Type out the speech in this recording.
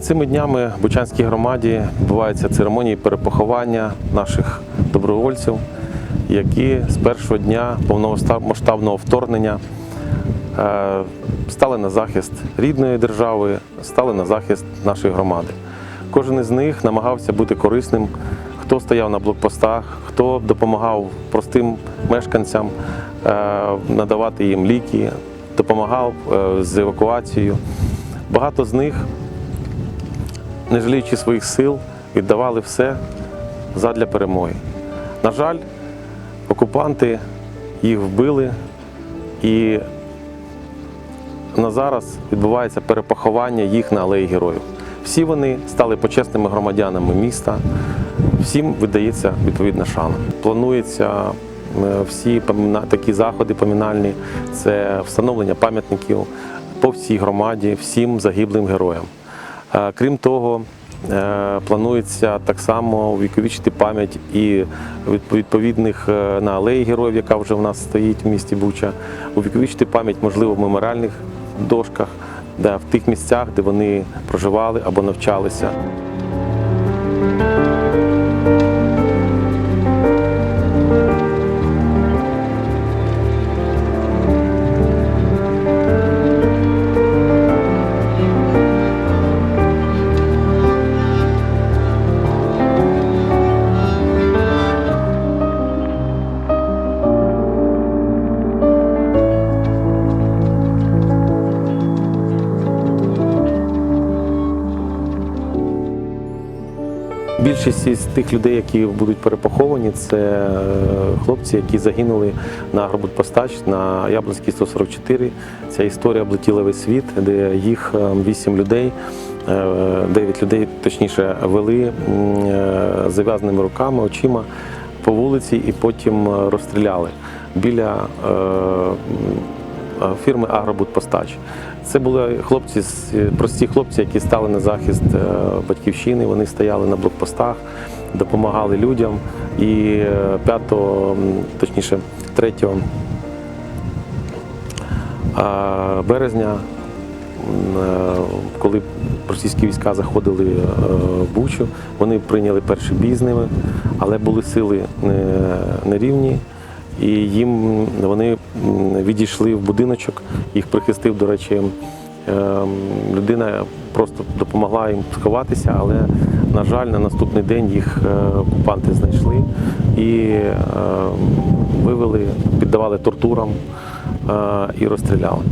Цими днями в Бучанській громаді відбуваються церемонії перепоховання наших добровольців, які з першого дня повномасштабного вторгнення е, стали на захист рідної держави, стали на захист нашої громади. Кожен із них намагався бути корисним, хто стояв на блокпостах, хто допомагав простим мешканцям е, надавати їм ліки, допомагав е, з евакуацією. Багато з них не жаліючи своїх сил, віддавали все задля перемоги. На жаль, окупанти їх вбили, і на зараз відбувається перепоховання їх на алеї героїв. Всі вони стали почесними громадянами міста, всім видається відповідна шана. Планується е, всі такі заходи помінальні, це встановлення пам'ятників по всій громаді, всім загиблим героям. Е, Крім того, е, планується так само увіковічити пам'ять і відповідних е, на алеї героїв, яка вже в нас стоїть в місті Буча, увіковічити пам'ять, можливо, в меморіальних дошках, де, в тих місцях, де вони проживали або навчалися. Більшість із тих людей, які будуть перепоховані, це е, хлопці, які загинули на Агробудпостач на Яблонській 144. Ця історія облетіла весь світ, де їх е, вісім людей, е, дев'ять людей, точніше, вели зав'язаними руками, очима по вулиці і потім розстріляли біля фірми Агробудпостач. Це були хлопці, прості хлопці, які стали на захист е, батьківщини. Вони стояли на блокпостах, допомагали людям. І е, 5, точніше 3 березня, е, коли російські війська заходили е, в Бучу, вони прийняли перший бій з ними, але були сили не- нерівні. І їм вони відійшли в будиночок, їх прихистив, до речі, ем, людина просто допомогла їм сховатися, але, на жаль, на наступний день їх е, окупанти знайшли і е, вивели, піддавали тортурам е, і розстріляли.